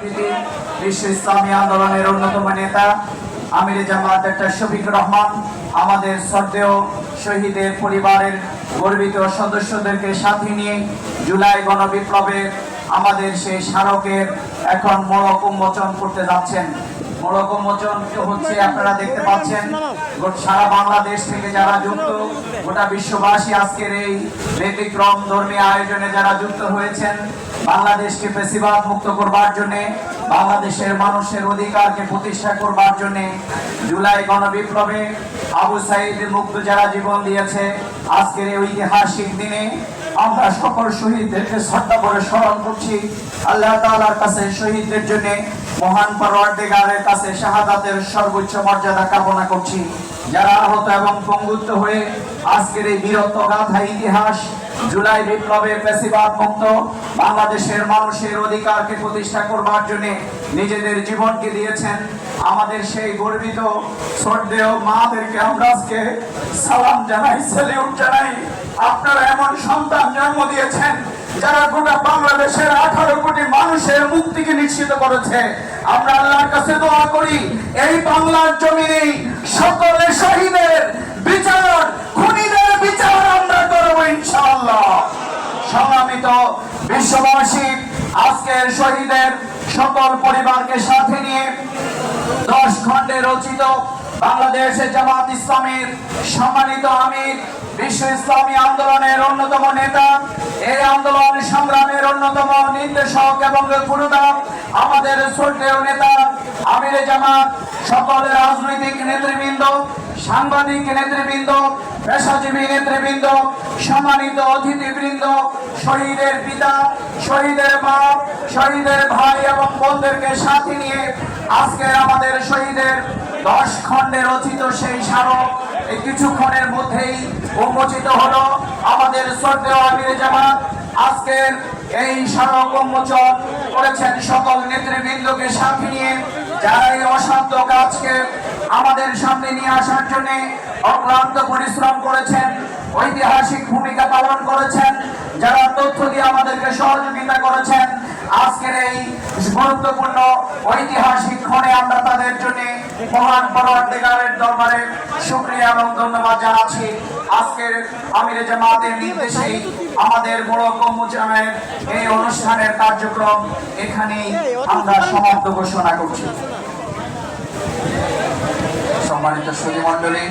বিশ্ব ইসলামী আন্দোলনের অন্যতম নেতা আমির জামাত ডাক্তার শফিক রহমান, আমাদের শ্রদ্ধেয় শহীদের পরিবারের গর্বিত সদস্যদেরকে সাথে নিয়ে জুলাই গণবিপ্লবের আমাদের সেই স্মারকের এখন মোড়ক উন্মোচন করতে যাচ্ছেন। মোড়ক উন্মোচন হচ্ছে আপনারা দেখতে পাচ্ছেন সারা বাংলাদেশ থেকে যারা যুক্ত, গোটা বিশ্ববাসী আজকের এই ব্যতিক্রম ধর্মীয় আয়োজনে যারা যুক্ত হয়েছেন বাংলাদেশকে বেশিরভাগ মুক্ত করবার জন্য, বাংলাদেশের মানুষের অধিকারকে প্রতিষ্ঠা করবার জন্য জুলাই গণবিপ্লবে আবু সাইদ মুক্ত যারা জীবন দিয়েছে, আজকের এই ঐতিহাসিক দিনে আমরা সকল শহীদদেরকে শ্রদ্ধা করে স্মরণ করছি। আল্লাহ তাআলার কাছে শহীদদের জন্য মহান পরওয়ারদিগারের কাছে শাহাদাতের সর্বোচ্চ মর্যাদা কামনা করছি। যারা আহত এবং পঙ্গুত্ব হয়ে আজকের এই বীরত্ব গাথা ইতিহাস জুলাই বিপ্লবে পেশিবাদ মুক্ত, বাংলাদেশের মানুষের অধিকারকে প্রতিষ্ঠা করবার জন্য নিজেদের জীবনকে দিয়েছেন আমাদের সেই গর্বিত, শ্রদ্ধেয় মাদেরকে আমরা আজকে সালাম জানাই, সেলিউট জানাই। আপনারা এমন সন্তান জন্ম দিয়েছেন যারা গোটা বাংলাদেশের আঠারো কোটি মানুষের মুক্তিকে নিশ্চিত করেছে। আমরা আল্লাহর কাছে দোয়া করি, এই বাংলার জমিনে বিশ্ববাসী আজকের শহীদের সকল পরিবারকে সাথে নিয়ে দশ খণ্ডে রচিত বাংলাদেশে জামাত ইসলামের সম্মানিত আমির, বিশ্ব ইসলামী আন্দোলনের অন্যতম নেতা, এই আন্দোলন সংগ্রামের অন্যতম নির্দেশক এবং আমাদের নেতা আমির জামাত সকল রাজনৈতিক নেতৃবৃন্দ, সাংবাদিক নেতৃবৃন্দ, পেশাজীবী নেতৃবৃন্দ, সম্মানিত অতিথিবৃন্দ, শহীদের পিতা, শহীদের মা, শহীদের ভাই এবং বোনদেরকে সাথে নিয়ে আজকে আমাদের শহীদের দশ খণ্ডে রচিত সেই স্মারক এই কিছুক্ষণের মধ্যেই উন্মোচিত হলো আমাদের শ্রদ্ধেয় আমির জামাত। আজকের এই স্মারক উন্মোচন করেছেন সকল নেতৃবৃন্দকে সাথে নিয়ে যারা এই অসাধ্য কাজকে আমাদের সামনে নিয়ে আসার জন্য অক্লান্ত পরিশ্রম করেছেন, ঐতিহাসিক ভূমিকা পালন করেছেন, যারা তথ্য দিয়ে আমাদেরকে সহযোগিতা করেছেন, আজকের এই গুরুত্বপূর্ণ ঐতিহাসিক ক্ষণে আমরা তাদের জন্য মহান পরবর্তীকারের দরবারে শুক্রিয়া এবং ধন্যবাদ জানাচ্ছি। আজকের আমিরে জামাতের নির্দেশে আমাদের বড় কর্মচারের এই অনুষ্ঠানের কার্যক্রম এখানেই আমরা সমাপ্ত ঘোষণা করছি। সম্মানিত সুধী মন্ডলী